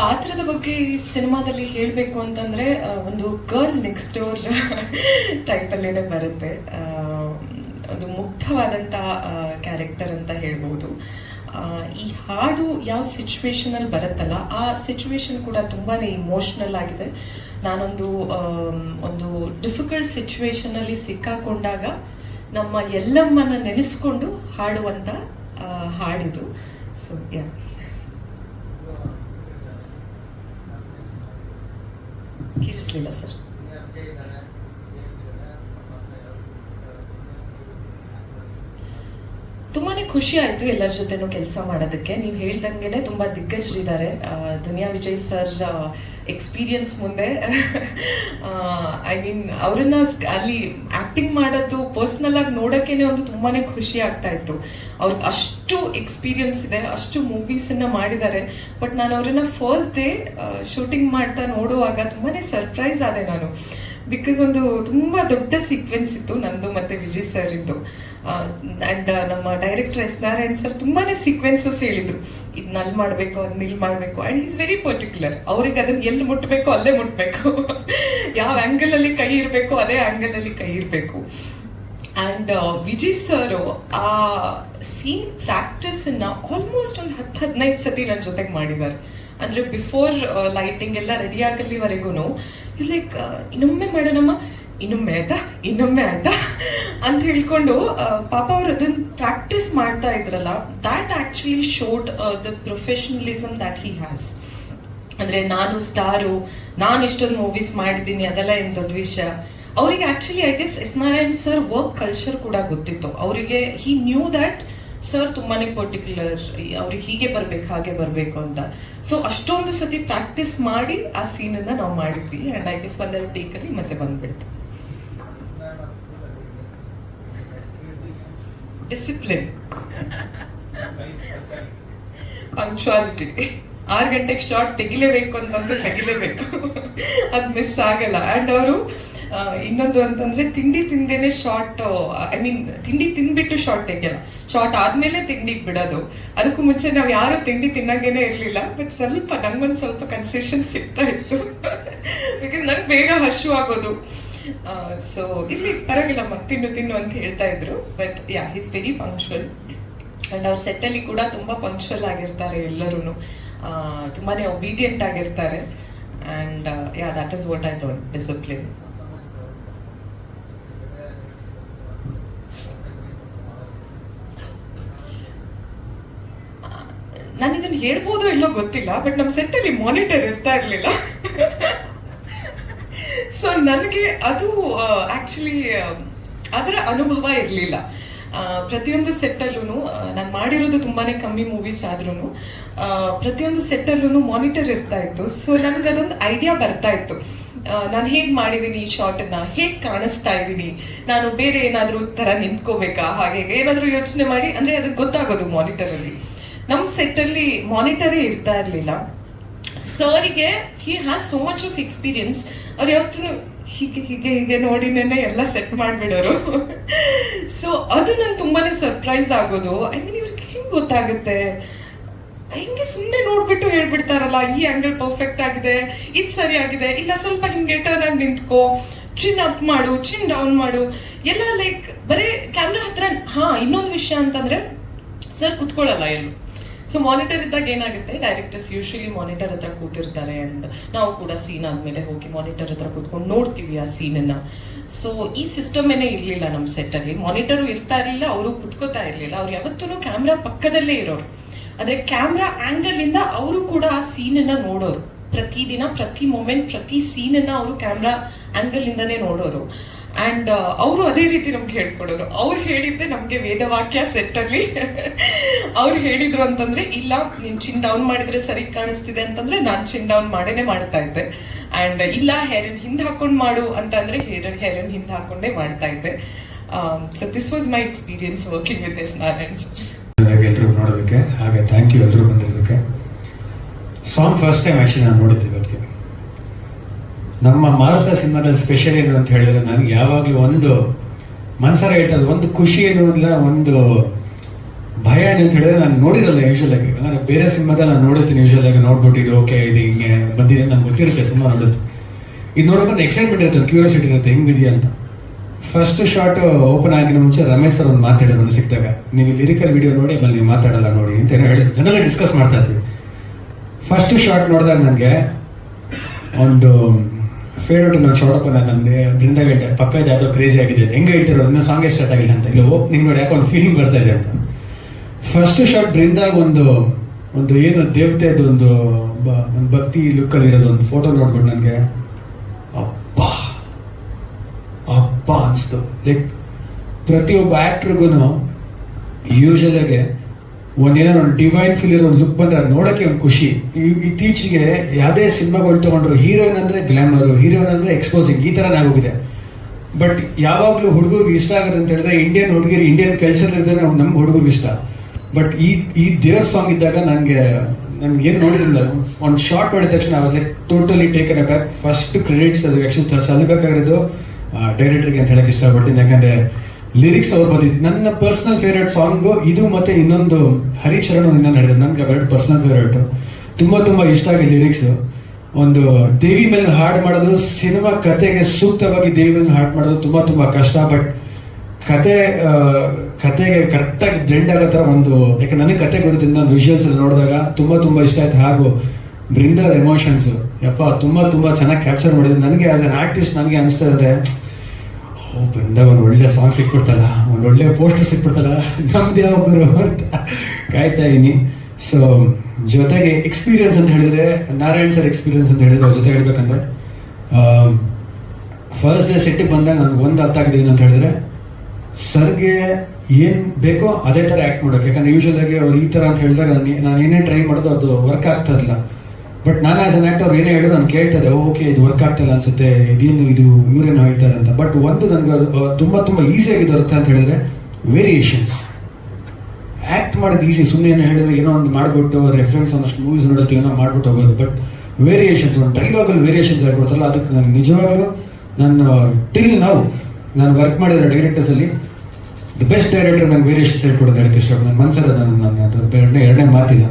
ಪಾತ್ರದ ಬಗ್ಗೆ ಈ ಸಿನಿಮಾದಲ್ಲಿ ಹೇಳಬೇಕು ಅಂತಂದ್ರೆ ಒಂದು ಗರ್ಲ್ ನೆಕ್ಸ್ಟ್ ಡೋರ್ ಟೈಪಲ್ಲೇನೆ ಬರುತ್ತೆ. ಒಂದು ಮುಗ್ಧವಾದಂಥ ಕ್ಯಾರೆಕ್ಟರ್ ಅಂತ ಹೇಳ್ಬೋದು. ಈ ಹಾಡು ಯಾವ ಸಿಚುವೇಶನಲ್ಲಿ ಬರುತ್ತಲ್ಲ, ಆ ಸಿಚುವೇಶನ್ ಕೂಡ ತುಂಬಾನೇ ಇಮೋಷ್ನಲ್ ಆಗಿದೆ. ನಾನೊಂದು ಒಂದು ಡಿಫಿಕಲ್ಟ್ ಸಿಚುವೇಶನ್ ಅಲ್ಲಿ ಸಿಕ್ಕಾಕೊಂಡಾಗ ನಮ್ಮ ಎಲ್ಲಮ್ಮನ ನೆನೆಸ್ಕೊಂಡು ಹಾಡುವಂತ ಹಾಡಿದು. So yeah placer. ತುಂಬಾನೇ ಖುಷಿ ಆಯ್ತು ಎಲ್ಲರ ಜೊತೆನೂ ಕೆಲಸ ಮಾಡೋದಕ್ಕೆ. ನೀವು ಹೇಳ್ದಂಗೆನೆ ತುಂಬಾ ದಿಗ್ಗಜರಿದ್ದಾರೆ. ದುನಿಯಾ ವಿಜಯ್ ಸರ್ ಎಕ್ಸ್ಪೀರಿಯನ್ಸ್ ಮುಂದೆ. ಐ ಮೀನ್ ಅವರನ್ನ ಅಲ್ಲಿ ಆಕ್ಟಿಂಗ್ ಮಾಡೋದು ಪರ್ಸ್ನಲ್ ಆಗಿ ನೋಡೋಕ್ಕೇನೆ ಒಂದು ತುಂಬಾನೇ ಖುಷಿ ಆಗ್ತಾ ಇತ್ತು. ಅವ್ರಿಗೆ ಅಷ್ಟು ಎಕ್ಸ್ಪೀರಿಯನ್ಸ್ ಇದೆ, ಅಷ್ಟು ಮೂವೀಸ್ ಅನ್ನ ಮಾಡಿದ್ದಾರೆ. ಬಟ್ ನಾನು ಅವರನ್ನ ಫಸ್ಟ್ ಡೇ ಶೂಟಿಂಗ್ ಮಾಡ್ತಾ ನೋಡುವಾಗ ತುಂಬಾನೇ ಸರ್ಪ್ರೈಸ್ ಆದೆ ನಾನು. ಬಿಕಾಸ್ ಒಂದು ತುಂಬಾ ದೊಡ್ಡ ಸೀಕ್ವೆನ್ಸ್ ಇತ್ತು ನಂದು ಮತ್ತೆ ವಿಜಯ್ ಸರ್ ಇದ್ದು. ಅಂಡ್ ನಮ್ಮ ಡೈರೆಕ್ಟರ್ ಎಸ್ ನಾರಾಯಣ್ ಸರ್ ತುಂಬಾನೇ ಸೀಕ್ವೆನ್ಸಸ್ ಹೇಳಿದ್ರು. ಇದನ್ನ ಅಲ್ಲಿ ಮಾಡ್ಬೇಕು ಅದನ್ನ ಇಲ್ಲಿ ಮಾಡ್ಬೇಕು ಅಂಡ್ ಈಸ್ ವೆರಿ ಪರ್ಟಿಕ್ಯುಲರ್ ಅವ್ರಿಗೆ ಅದನ್ನ ಎಲ್ಲಿ ಮುಟ್ಬೇಕು, ಅಲ್ಲೇ ಮುಟ್ಬೇಕು. ಯಾವ ಆಂಗಲ್ ಅಲ್ಲಿ ಕೈ ಇರಬೇಕು, ಅದೇ ಆಂಗಲ್ ಅಲ್ಲಿ ಕೈ ಇರಬೇಕು. ಅಂಡ್ ವಿಜಯ್ ಸರ್ ಆ ಸೀನ್ ಪ್ರಾಕ್ಟೀಸ್ನ ಆಲ್ಮೋಸ್ಟ್ ಒಂದು ಹತ್ತು ಹದಿನೈದು ಸತಿ ನನ್ನ ಜೊತೆಗೆ ಮಾಡಿದ್ದಾರೆ ಅಂದ್ರೆ ಬಿಫೋರ್ ಲೈಟಿಂಗ್ ಎಲ್ಲ ರೆಡಿ ಆಗಲಿವರೆಗೂ ಲೈಕ್ ಇನ್ನೊಮ್ಮೆ ಮಾಡೋಣಮ್ಮ. ಇನ್ನೊಮ್ಮೆ ಆಯ್ತಾ? ಇನ್ನೊಮ್ಮೆ ಆಯ್ತಾ? ಅಂತ ಹೇಳ್ಕೊಂಡು ಪಾಪ ಅವ್ರು ಅದನ್ನ ಪ್ರಾಕ್ಟೀಸ್ ಮಾಡ್ತಾ ಇದ್ರಲ್ಲ that actually showed the professionalism that he has ಅಂದ್ರೆ ನಾನು ಸ್ಟಾರು, ನಾನು ಇಷ್ಟೊಂದು ಮೂವೀಸ್ ಮಾಡಿದ್ದೀನಿ, ಅದೆಲ್ಲ ಏನ್ ದೊಡ್ಡ ವಿಷಯ? ಅವರಿಗೆ actually I guess S Narayan sir work culture ಕೂಡ ಗೊತ್ತಿತ್ತು. ಅವರಿಗೆ ಹಿ ನ್ಯೂ ದಟ್ ಸರ್ ತುಂಬಾನೇ ಪರ್ಟಿಕ್ಯುಲರ್ ಅವ್ರಿಗೆ ಹೀಗೆ ಬರ್ಬೇಕು, ಹಾಗೆ ಬರ್ಬೇಕು ಅಂತ. ಸೊ ಅಷ್ಟೊಂದು ಸತಿ ಪ್ರಾಕ್ಟೀಸ್ ಮಾಡಿ ಆ ಸೀನ್ ಅನ್ನ ನಾವು ಮಾಡಿದ್ವಿ. ಅಂಡ್ ಐ ಗೆಸ್ ಒಂದೆರಡು ಟೇಕ್ ಅಲ್ಲಿ ಮತ್ತೆ ಬಂದ್ಬಿಡ್ತು. ಡಿಸಿಪ್ಲಿನ್ ಪಂಕ್ಚುಯಾಲಿಟಿ ಆರು ಗಂಟೆಗೆ ಶಾರ್ಟ್ ತೆಗಿಲೇಬೇಕು ಅಂತಂದ್ರೆ ತೆಗಿಲೇಬೇಕು. ಅದು ಮಿಸ್ ಆಗಲ್ಲ. ಅಂಡ್ ಅವರು ಇನ್ನೊಂದು ಅಂತಂದ್ರೆ ತಿಂಡಿ ತಿಂದೇನೆ ಶಾರ್ಟ್ ಐ ಮೀನ್ ತಿಂಡಿ ತಿನ್ಬಿಟ್ಟು ಶಾರ್ಟ್ ತೆಗಿಯಲ್ಲ. ಶಾರ್ಟ್ ಆದ್ಮೇಲೆ ತಿಂಡಿಗೆ ಬಿಡೋದು. ಅದಕ್ಕೂ ಮುಂಚೆ ನಾವು ಯಾರು ತಿಂಡಿ ತಿನ್ನಂಗೇನೆ ಇರಲಿಲ್ಲ ಬಟ್ ಸ್ವಲ್ಪ, ನಂಗೊಂದು ಸ್ವಲ್ಪ ಕನ್ಸೆಷನ್ ಸಿಗ್ತಾ ಇತ್ತು. ಬಿಕಾಸ್ ನಂಗೆ ಬೇಗ ಹಶು ಆಗೋದು. ಸೊ ಇಲ್ಲಿ ಪರವಾಗಿಲ್ಲ ಮತ್ತೆ ತಿನ್ನು ತಿನ್ನು ಅಂತ ಹೇಳ್ತಾ ಇದ್ರು. But yeah is very punctual and ಅವ್ರ ಸೆಟ್ಟಲ್ಲಿ ಕೂಡ ತುಂಬಾ ಪಂಕ್ಚುವಲ್ ಆಗಿರ್ತಾರೆ ಎಲ್ಲರೂ ತುಂಬಾನೇ ಒಬೀಡಿಯಂಟ್ ಆಗಿರ್ತಾರೆ. And yeah that is what I don't discipline ನಾನು ಇದನ್ನು ಹೇಳ್ಬೋದೋ ಇಲ್ಲೋ ಗೊತ್ತಿಲ್ಲ ಬಟ್ ನಮ್ಮ ಸೆಟ್ಟಲ್ಲಿ ಮಾನಿಟರ್ ಇರ್ತಾ ಇರಲಿಲ್ಲ. ಸೊ ನನಗೆ ಅದು ಆ್ಯಕ್ಚುಲಿ ಅದರ ಅನುಭವ ಇರಲಿಲ್ಲ. ಪ್ರತಿಯೊಂದು ಸೆಟ್ಟಲ್ಲೂ ನಾನು ಮಾಡಿರೋದು ತುಂಬಾ ಕಮ್ಮಿ ಮೂವೀಸ್ ಆದ್ರೂ ಪ್ರತಿಯೊಂದು ಸೆಟ್ಟಲ್ಲೂ ಮಾನಿಟರ್ ಇರ್ತಾ ಇತ್ತು. ಸೊ ನನಗೆ ಅದೊಂದು ಐಡಿಯಾ ಬರ್ತಾ ಇತ್ತು. ನಾನು ಹೇಗೆ ಮಾಡಿದ್ದೀನಿ ಈ ಶಾರ್ಟನ್ನು ಹೇಗೆ ಕಾಣಿಸ್ತಾ ಇದ್ದೀನಿ ನಾನು ಬೇರೆ ಏನಾದರೂ ಥರ ನಿಂತ್ಕೋಬೇಕಾ? ಹಾಗೆ ಏನಾದರೂ ಯೋಚನೆ ಮಾಡಿ, ಅಂದರೆ ಅದಕ್ಕೆ ಗೊತ್ತಾಗೋದು ಮಾನಿಟರ್ ಅಲ್ಲಿ. ನಮ್ಮ ಸೆಟ್ಟಲ್ಲಿ ಮಾನಿಟರೇ ಇರ್ತಾ ಇರಲಿಲ್ಲ. ಸರ್ಗೆ he has so much of experience ಅವ್ರು ಯಾವತ್ತೂ ಹೀಗೆ ಹೀಗೆ ಹೀಗೆ ನೋಡಿನೇನೆ ಎಲ್ಲ ಸೆಟ್ ಮಾಡಿಬಿಡೋರು. ಸೊ ಅದು ನಂಗೆ ತುಂಬಾನೇ ಸರ್ಪ್ರೈಸ್ ಆಗೋದು. ಐ ಮೀನ್ ಇವ್ರಿಗೆ ಹೆಂಗೆ ಗೊತ್ತಾಗುತ್ತೆ? ಹಿಂಗೆ ಸುಮ್ಮನೆ ನೋಡ್ಬಿಟ್ಟು ಹೇಳ್ಬಿಡ್ತಾರಲ್ಲ, ಈ ಆಂಗಲ್ ಪರ್ಫೆಕ್ಟ್ ಆಗಿದೆ, ಇದು ಸರಿಯಾಗಿದೆ ಇಲ್ಲ ಸ್ವಲ್ಪ ಹಿಂಗೆ ಟರ್ನ್ ಆಗಿ ನಿಂತ್ಕೋ ಚಿನ್ ಅಪ್ ಮಾಡು ಚಿನ್ ಡೌನ್ ಮಾಡು. ಎಲ್ಲ ಲೈಕ್ ಬರೀ ಕ್ಯಾಮ್ರಾ ಹತ್ರ ಹಾ, ಇನ್ನೊಂದು ವಿಷಯ ಅಂತಂದ್ರೆ ಸರ್ ಕುತ್ಕೊಳ್ಳಲ್ಲ ಎಲ್ಲೂ. ಸೊ ಮಾನಿಟರ್ ಇದ್ದಾಗ ಏನಾಗುತ್ತೆ? ಡೈರೆಕ್ಟರ್ಸ್ ಯೂಶಲಿ ಮಾನಿಟರ್ ಹತ್ರ ಕೂತಿರ್ತಾರೆ ಅಂಡ್ ನಾವು ಕೂಡ ಸೀನ್ ಆದ್ಮೇಲೆ ಹೋಗಿ ಮಾನಿಟರ್ ಹತ್ರ ಕೂತ್ಕೊಂಡು ನೋಡ್ತೀವಿ ಆ ಸೀನನ್ನ ಸೊ ಈ ಸಿಸ್ಟಮೇನೆ ಇರಲಿಲ್ಲ ನಮ್ಮ ಸೆಟ್ಟಲ್ಲಿ ಮಾನಿಟರು ಇರ್ತಾ ಇರಲಿಲ್ಲ, ಅವರು ಕುತ್ಕೋತಾ ಇರಲಿಲ್ಲ. ಅವ್ರು ಯಾವತ್ತೂ ಕ್ಯಾಮ್ರಾ ಪಕ್ಕದಲ್ಲೇ ಇರೋರು. ಅಂದ್ರೆ ಕ್ಯಾಮ್ರಾ ಆಂಗಲ್ ಇಂದ ಅವರು ಕೂಡ ಆ ಸೀನನ್ನ ನೋಡೋರು. ಪ್ರತಿದಿನ ಪ್ರತಿ ಮೊಮೆಂಟ್ ಪ್ರತಿ ಸೀನನ್ನ ಅವರು ಕ್ಯಾಮ್ರಾ ಆಂಗಲ್ ಇಂದಾನೇ ನೋಡೋರು. ಅಂಡ್ ಅವರು ಅದೇ ರೀತಿ ನಮ್ಗೆ ಹೇಳ್ಕೊಡೋರು. ಅವ್ರು ಹೇಳಿದ್ದೆ ನಮ್ಗೆ ವೇದವಾಕ್ಯ ಸೆಟ್ ಅಲ್ಲಿ. ಅವ್ರು ಹೇಳಿದ್ರು ಅಂತಂದ್ರೆ, ಇಲ್ಲ, ನೀನ್ ಚಿನ್ ಡೌನ್ ಮಾಡಿದ್ರೆ ಸರಿ ಕಾಣಿಸ್ತಿದೆ ಅಂತಂದ್ರೆ ನಾನ್ ಚಿನ್ ಡೌನ್ ಮಾಡೇನೆ ಮಾಡ್ತಾ ಇದ್ದೆ. ಅಂಡ್ ಇಲ್ಲ, ಹೇರನ್ ಹಿಂದ್ ಹಾಕೊಂಡ್ ಮಾಡು ಅಂತಂದ್ರೆ ಹೇರನ್ ಹೇರನ್ ಹಿಂದ್ ಹಾಕೊಂಡೇ ಮಾಡ್ತಾ ಇದ್ದೆ. So this was my experience working with S Narayan sir ಎಲ್ಲರೂ ನೋಡೋದಕ್ಕೆ, ಹಾಗೆ ಥ್ಯಾಂಕ್ ಯು ಎಲ್ಲರೂ ಬಂದಿರೋದಕ್ಕೆ. ಸಾಂಗ್ ಫಸ್ಟ್ ಟೈಮ್ ಆ್ಯಕ್ಚುಲಿ ನಾನು ನೋಡಿದ್ದೆ. ನಮ್ಮ ಮಾರುತ ಸಿನಿಮಾದಲ್ಲಿ ಸ್ಪೆಷಲ್ ಏನು ಅಂತ ಹೇಳಿದ್ರೆ ನನಗೆ ಯಾವಾಗಲೂ ಒಂದು ಮನ್ಸಾರ ಹೇಳ್ತಾರೆ ಒಂದು ಖುಷಿ ಎನ್ನುವುದಿಲ್ಲ ಒಂದು ಭಯ ಏನು ಅಂತ ಹೇಳಿದ್ರೆ ನಾನು ನೋಡಿರಲ್ಲ ಯೂಶಲ್ ಆಗಿ. ಬೇರೆ ಸಿನಿಮಾದಲ್ಲಿ ನಾನು ನೋಡಿರ್ತೀನಿ ಯೂಶಲ್ ಆಗಿ, ನೋಡ್ಬಿಟ್ಟು ಇದು ಓಕೆ ಇದು ಹಿಂಗೆ ಬಂದಿದೆ ನಂಗೆ ಗೊತ್ತಿರುತ್ತೆ ಸಿನಿಮಾ ನೋಡುತ್ತೆ ಇದು ನೋಡ್ಕೊಂಡು ಎಕ್ಸೈಟ್ಮೆಂಟ್ ಇರುತ್ತೆ ಕ್ಯೂರಿಯಾಸಿಟಿ ಇರುತ್ತೆ, ಹೆಂಗಿದೆಯಾ ಅಂತ. ಫಸ್ಟ್ ಶಾರ್ಟ್ ಓಪನ್ ಆಗಿನ ಮುಂಚೆ ರಮೇಶ್ ಸರ್ ಒಂದು ಮಾತಾಡಿದ ನನಗೆ ಸಿಕ್ಕಿದಾಗ, ನೀವು ಲಿರಿಕಲ್ ವಿಡಿಯೋ ನೋಡಿ, ಆಮೇಲೆ ನೀವು ಮಾತಾಡಲ್ಲ ನೋಡಿ, ಅಂತ ಹೇಳಿ ಜನರಲ್ಲಿ ಡಿಸ್ಕಸ್ ಮಾಡ್ತಾ ಇರ್ತೀವಿ ಫಸ್ಟ್ ಶಾರ್ಟ್ ನೋಡಿದಾಗ ನನಗೆ ಒಂದು ಫೇಡ್ ಔಟ್ ನಾನು ಶಾರ್ಟ್ ಓಪನ್ ನನಗೆ ಬೃಂದ ಗಂಟೆ ಇದೆ ಯಾವುದೋ ಕ್ರೇಜಿ ಆಗಿದೆ. ಹೆಂಗೆ ಹೇಳ್ತಿರೋ ಅದನ್ನ ಸಾಂಗೇ ಸ್ಟಾರ್ಟ್ ಆಗಿಲ್ಲ ಅಂತ. ಇಲ್ಲ ಓಪನಿಂಗ್ ನೋಡಿ ಯಾಕೋ ಒಂದು ಫೀಲಿಂಗ್ ಬರ್ತಾ ಇದೆ ಅಂತ. ಫಸ್ಟ್ ಶಾರ್ಟ್ ಬೃಂದಾಗ ಒಂದು ಒಂದು ಏನು ದೇವತೆದು ಒಂದು ಒಂದು ಭಕ್ತಿ ಲುಕ್ಕಲ್ಲಿ ಇರೋದು ಒಂದು ಫೋಟೋ ನೋಡ್ಬಿಟ್ಟು ನನಗೆ. ಅಬ್ಬಾ! ಅಪ್ಪ ಅನಿಸ್ತು. ಲೈಕ್ ಪ್ರತಿಯೊಬ್ಬ ಆ್ಯಕ್ಟ್ರಿಗೂ ಯೂಶಲ್ ಆಗಿ ಒಂದೇನೋ ಒಂದು ಡಿವೈನ್ ಫೀಲ್ ಇರೋ ಒಂದು ಲುಕ್ ಬಂದ್ರೆ ನೋಡೋಕೆ ನೋಡೋಕ್ಕೆ ಒಂದು ಖುಷಿ. ಇತ್ತೀಚೆಗೆ ಯಾವುದೇ ಸಿನಿಮಾಗಳು ತೊಗೊಂಡ್ರು ಹೀರೋಯಿನ್ ಅಂದರೆ ಗ್ಲಾಮರು ಹೀರೋಯಿನ್ ಅಂದರೆ ಎಕ್ಸ್ಪೋಸಿಂಗ್ ಈ ಥರನೇ ಆಗೋಗಿದೆ. ಬಟ್ ಯಾವಾಗಲೂ ಹುಡುಗರಿಗೆ ಇಷ್ಟ ಆಗುತ್ತೆ ಅಂತ ಹೇಳಿದ್ರೆ ಇಂಡಿಯನ್ ಹುಡುಗಿರು ಇಂಡಿಯನ್ ಕಲ್ಚರ್ ಇದ್ದರೆ ನಮ್ಗೆ ಹುಡುಗರಿಗೆ ಇಷ್ಟ. ಬಟ್ ಈ ಈ ದೇವ್ರ ಸಾಂಗ್ ಇದ್ದಾಗ ನನಗೆ ನನ್ಗೆ ಏನು ನೋಡಿದ್ದಿಲ್ಲ ಒಂದು ಶಾರ್ಟ್ ಮಾಡಿದ ತಕ್ಷಣ was like totally taken aback first credits ಅದು ಆ್ಯಕ್ಚುಲಿ ಸಲ್ಲಬೇಕಾಗಿರೋದು ಡೈರೆಕ್ಟ್ರಿಗೆ ಅಂತ ಹೇಳಕ್ಕೆ ಇಷ್ಟಪಡ್ತೀನಿ. ಯಾಕಂದರೆ ಲಿರಿಕ್ಸ್ ಅವ್ರು ಬಂದಿದ್ದು ನನ್ನ ಪರ್ಸನಲ್ ಫೇವ್ರೇಟ್ ಸಾಂಗು ಇದು ಮತ್ತೆ ಇನ್ನೊಂದು ಹರಿಚರಣದಿಂದ ನಡೆದ ನನಗೆ ಅವೆರಡು ಪರ್ಸನಲ್ ಫೇವ್ರೇಟು ತುಂಬ ತುಂಬ ಇಷ್ಟ ಆಗಿದೆ ಲಿರಿಕ್ಸು ಒಂದು ದೇವಿ ಮೇಲೆ ಹಾಡು ಮಾಡೋದು, ಸಿನಿಮಾ ಕತೆಗೆ ಸೂಕ್ತವಾಗಿ ದೇವಿ ಮೇಲೆ ಹಾಡು ಮಾಡೋದು ತುಂಬ ತುಂಬ ಕಷ್ಟ ಬಟ್ ಕತೆ ಕತೆಗೆ ಕರೆಕ್ಟಾಗಿ ಬ್ಲೆಂಡ್ ಆಗೋ ಥರ ಒಂದು ಯಾಕೆ ನನಗೆ ಕತೆ ಗೊತ್ತಿದ್ದು ನಾನು ವಿಜುವಲ್ಸ್ ಎಲ್ಲ ನೋಡಿದಾಗ ತುಂಬ ತುಂಬ ಇಷ್ಟ ಆಯ್ತು. ಹಾಗೂ ಬ್ರಿಂದರ್ ಎಮೋಷನ್ಸ್ ಯಪ್ಪ, ತುಂಬ ತುಂಬ ಚೆನ್ನಾಗಿ ಕ್ಯಾಪ್ಚರ್ ಮಾಡಿದ್ರು. ನನಗೆ ಆಸ್ ಅನ್ ಆರ್ಟಿಸ್ಟ್ ನನಗೆ ಅನಿಸ್ತಾ ಇದ್ರೆ ಒಂದು ಒಳ್ಳೆ ಸಾಂಗ್ ಸಿಕ್ಬಿಡ್ತಲ್ಲ, ಒಂದು ಒಳ್ಳೆ ಪೋಸ್ಟರ್ ಸಿಕ್ಬಿಡ್ತಲ್ಲ ನಮ್ದು ಒಬ್ಬರು ಅಂತ ಕಾಯ್ತಾ ಇದ್ದೀನಿ ಸೊ ಜೊತೆಗೆ ಎಕ್ಸ್ಪೀರಿಯನ್ಸ್ ಅಂತ ಹೇಳಿದ್ರೆ, ನಾರಾಯಣ್ ಸರ್ ಎಕ್ಸ್ಪೀರಿಯನ್ಸ್ ಅಂತ ಹೇಳಿದ್ರೆ ಅವ್ರ ಜೊತೆ ಹೇಳ್ಬೇಕಂದ್ರೆ ಫಸ್ಟ್ ಡೇ ಸೆಟ್ಟಿಗೆ ಬಂದಾಗ ನನಗೆ ಒಂದು ಅರ್ಥ ಆಗಿದೆ ಏನು ಅಂತ ಹೇಳಿದ್ರೆ, ಸರ್ಗೆ ಏನು ಬೇಕೋ ಅದೇ ಥರ ಆ್ಯಕ್ಟ್ ಮಾಡೋಕೆ. ಯಾಕಂದ್ರೆ ಯೂಶಲ್ ಆಗಿ ಅವ್ರು ಈ ಥರ ಅಂತ ಹೇಳಿದಾಗ ನಾನು ಏನೇ ಟ್ರೈ ಮಾಡೋದು ಅದು ವರ್ಕ್ ಆಗ್ತಾ ಇರಲಿಲ್ಲ. ಬಟ್ ನಾನು ಆಸ್ ಅನ್ ಆ್ಯಕ್ಟರ್ ಏನೇ ಹೇಳಿದ್ರು ನಾನು ಕೇಳ್ತದೆ ಓಕೆ ಇದು ವರ್ಕ್ ಆಗ್ತಿಲ್ಲ ಅನ್ಸುತ್ತೆ, ಇದೇನು, ಇದು ಇವರೇನು ಹೇಳ್ತಾರೆ ಅಂತ. ಬಟ್ ಒಂದು ನನಗೆ ತುಂಬ ತುಂಬ ಈಸಿಯಾಗಿ ಬರುತ್ತೆ ಅಂತ ಹೇಳಿದ್ರೆ ವೇರಿಯೇಷನ್ಸ್ ಆ್ಯಕ್ಟ್ ಮಾಡೋದು ಈಸಿ ಸುಮ್ಮನೆ ಏನೋ ಹೇಳಿದ್ರೆ ಏನೋ ಒಂದು ಮಾಡಿಬಿಟ್ಟು ರೆಫರೆನ್ಸ್ ಒಂದಷ್ಟು ಮೂವೀಸ್ ನೋಡುತ್ತೆ ಏನೋ ಮಾಡ್ಬಿಟ್ಟು ಹೋಗೋದು. ಬಟ್ ವೇರಿಯೇಷನ್ಸ್ ಒಂದು ಡೈಲಾಗಲ್ಲಿ ವೇರಿಯೇಷನ್ಸ್ ಹೇಳ್ಕೊಡ್ತಾರಲ್ಲ ಅದಕ್ಕೆ ನಾನು ನಿಜವಾಗ್ಲೂ ನಾನು ಟಿಲ್ ನಾವು ನಾನು ವರ್ಕ್ ಮಾಡಿರೋ ಡೈರೆಕ್ಟರ್ಸಲ್ಲಿ ದಿ ಬೆಸ್ಟ್ ಡೈರೆಕ್ಟರ್ ನನಗೆ ವೇರಿಯೇಷನ್ಸ್ ಹೇಳ್ಕೊಡೋದು ಹೇಳಕ್ಕೆ ಇಷ್ಟ ನನ್ನ ಮನಸ್ಸಲ್ಲ ನಾನು ನನ್ನ ಎರಡನೇ ಮಾತಿಲ್ಲ.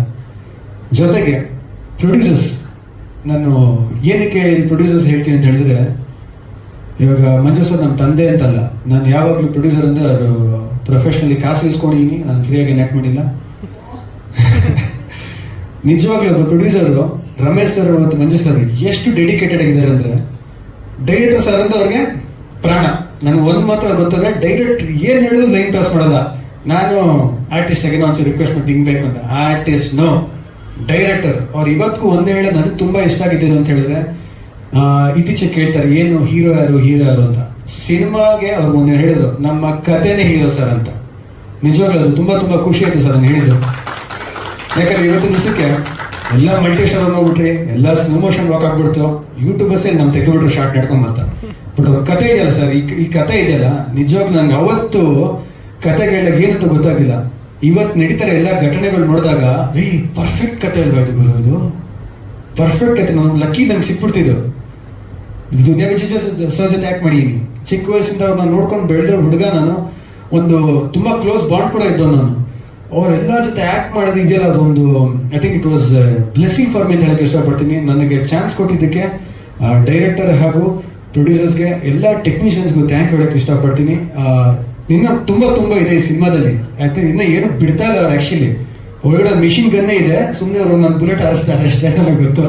ಜೊತೆಗೆ ಪ್ರೊಡ್ಯೂಸರ್ಸ್ ನಾನು ಏನಕ್ಕೆ ಪ್ರೊಡ್ಯೂಸರ್ಸ್ ಹೇಳ್ತೀನಿ ಅಂತ ಹೇಳಿದ್ರೆ, ಇವಾಗ ಮಂಜು ಸರ್ ನಮ್ಮ ತಂದೆ ಅಂತಲ್ಲ, ನಾನು ಯಾವಾಗಲೂ ಪ್ರೊಡ್ಯೂಸರ್ ಅಂದ್ರೆ ಅವರು ಪ್ರೊಫೆಷ್ನಲಿ ಕಾಸು ಇಸ್ಕೊಂಡಿದ್ದೀನಿ ನಾನು ಫ್ರೀಯಾಗಿ ನೆಟ್ ಮಾಡಿಲ್ಲ. ನಿಜವಾಗ್ಲೂ ಒಬ್ಬ ಪ್ರೊಡ್ಯೂಸರು ರಮೇಶ್ ಸರ್ ಮತ್ತು ಮಂಜು ಸರ್, ಎಷ್ಟು ಡೆಡಿಕೇಟೆಡ್ ಆಗಿದ್ದಾರೆ ಅಂದರೆ ಡೈರೆಕ್ಟರ್ ಸರ್ ಅಂತ ಅವ್ರಿಗೆ ಪ್ರಾಣ. ನನಗೆ ಒಂದು ಮಾತ್ರ ಗೊತ್ತಂದ್ರೆ ಡೈರೆಕ್ಟ್ ಏನು ಹೇಳಿದ್ರು ಲೈನ್ ಪಾಸ್ ಮಾಡಲ್ಲ. ನಾನು ಆರ್ಟಿಸ್ಟ್ ಆಗಿ ಒಂದ್ಸರಿ ರಿಕ್ವೆಸ್ಟ್ ಮಾಡಿ ತಿಂಗ್ಬೇಕು ಅಂತ. Artist no director. ಅವ್ರು ಇವತ್ತಿಗೂ ಒಂದೇ ಹೇಳಿ ನನಗೆ ತುಂಬ ಇಷ್ಟ ಆಗಿದ್ದೇನೆ ಅಂತ ಹೇಳಿದ್ರೆ ಇತ್ತೀಚೆಗೆ ಕೇಳ್ತಾರೆ, ಏನು ಹೀರೋ ಯಾರು ಹೀರೋ ಯಾರು ಅಂತ? ಸಿನಿಮಾಗೆ ಅವ್ರು ಒಂದೇ ಹೇಳಿದ್ರು, ನಮ್ಮ ಕಥೆನೇ ಹೀರೋ ಸರ್ ಅಂತ. ನಿಜವಾಗ್ಲೂ ಅದು ತುಂಬ ತುಂಬ ಖುಷಿ ಆಯ್ತು ಸರ್ ನಾನು ಹೇಳಿದ್ರು. ಯಾಕಂದ್ರೆ ಇವತ್ತಿನ ದಿವಸಕ್ಕೆ ಎಲ್ಲ ಮಲ್ಟಿ ಸ್ಟಾರ್ ನೋಡ್ಬಿಟ್ರಿ, ಎಲ್ಲ ಸ್ಲೋ ಮೋಷನ್ ವಾಕ್ ಆಗ್ಬಿಡ್ತು ಯೂಟ್ಯೂಬರ್ಸೇ ನಮ್ಮ ತೆಗೆದುಬಿಟ್ರು ಶಾರ್ಟ್ ನಡ್ಕೊಂಡ್ ಬರ್ತಾರೆ. ಬಟ್ ಅವ್ರ ಕತೆ ಇದೆಯಲ್ಲ ಸರ್, ಈ ಈ ಕತೆ ಇದೆಯಲ್ಲ, ನಿಜವಾಗ್ಲೂ ನನಗೆ ಅವತ್ತು ಕತೆಗಳಾಗ ಏನಂತ ಗೊತ್ತಾಗಿಲ್ಲ. ಇವತ್ತು ನಡೀತಾರೆ ಎಲ್ಲ ಘಟನೆಗಳು ನೋಡಿದಾಗ ಏ ಪರ್ಫೆಕ್ಟ್ ಕತೆ ಅಲ್ವಾ ಇದು ಗುರು, ಇದು? ಪರ್ಫೆಕ್ಟ್ ಕತೆ ನಾನು ಲಕ್ಕಿ ನಂಗೆ ಸಿಕ್ಬಿಡ್ತಿದ್ದು. ದುನಿಯಾ ವಿಜಯ್ ಸರ್ಜನ್ ಆ್ಯಕ್ಟ್ ಮಾಡಿದ್ದೀನಿ ಚಿಕ್ಕ ವಯಸ್ಸಿಂದ ನಾನು ನೋಡ್ಕೊಂಡು ಬೆಳೆದ ಹುಡುಗ ನಾನು. ಒಂದು ತುಂಬಾ ಕ್ಲೋಸ್ ಬಾಂಡ್ ಕೂಡ ಇದ್ದವ್ ನಾನು. ಅವರೆಲ್ಲ ಜೊತೆ ಆ್ಯಕ್ಟ್ ಮಾಡೋದು ಇದೆಯಲ್ಲ, ಅದೊಂದು I think it was blessing for me ಅಂತ ಹೇಳಕ್ಕೆ ಇಷ್ಟಪಡ್ತೀನಿ. ನನಗೆ ಚಾನ್ಸ್ ಕೊಟ್ಟಿದ್ದಕ್ಕೆ ಡೈರೆಕ್ಟರ್ ಹಾಗೂ ಪ್ರೊಡ್ಯೂಸರ್ಸ್ಗೆ ಎಲ್ಲ ಟೆಕ್ನಿಷಿಯನ್ಸ್ಗೂ ಥ್ಯಾಂಕ್ ಹೇಳಕ್ಕೆ ಇಷ್ಟಪಡ್ತೀನಿ. ಇನ್ನ ತುಂಬ ತುಂಬ ಇದೆ ಈ ಸಿನಿಮಾದಲ್ಲಿ. ಯಾಕಂದ್ರೆ ಇನ್ನ ಏನು ಬಿಡ್ತಾ ಇಲ್ಲ ಅವ್ರು ಆ್ಯಕ್ಚುಲಿ ಒಳಗಡೆ ಮಿಷಿನ್ ಗನ್ನೇ ಇದೆ ಸುಮ್ಮನೆ ಅವರು ಒಂದು ಬುಲೆಟ್ ಹಾರಿಸ್ತಾರೆ ಅಷ್ಟೇ, ನನಗೆ ಗೊತ್ತು.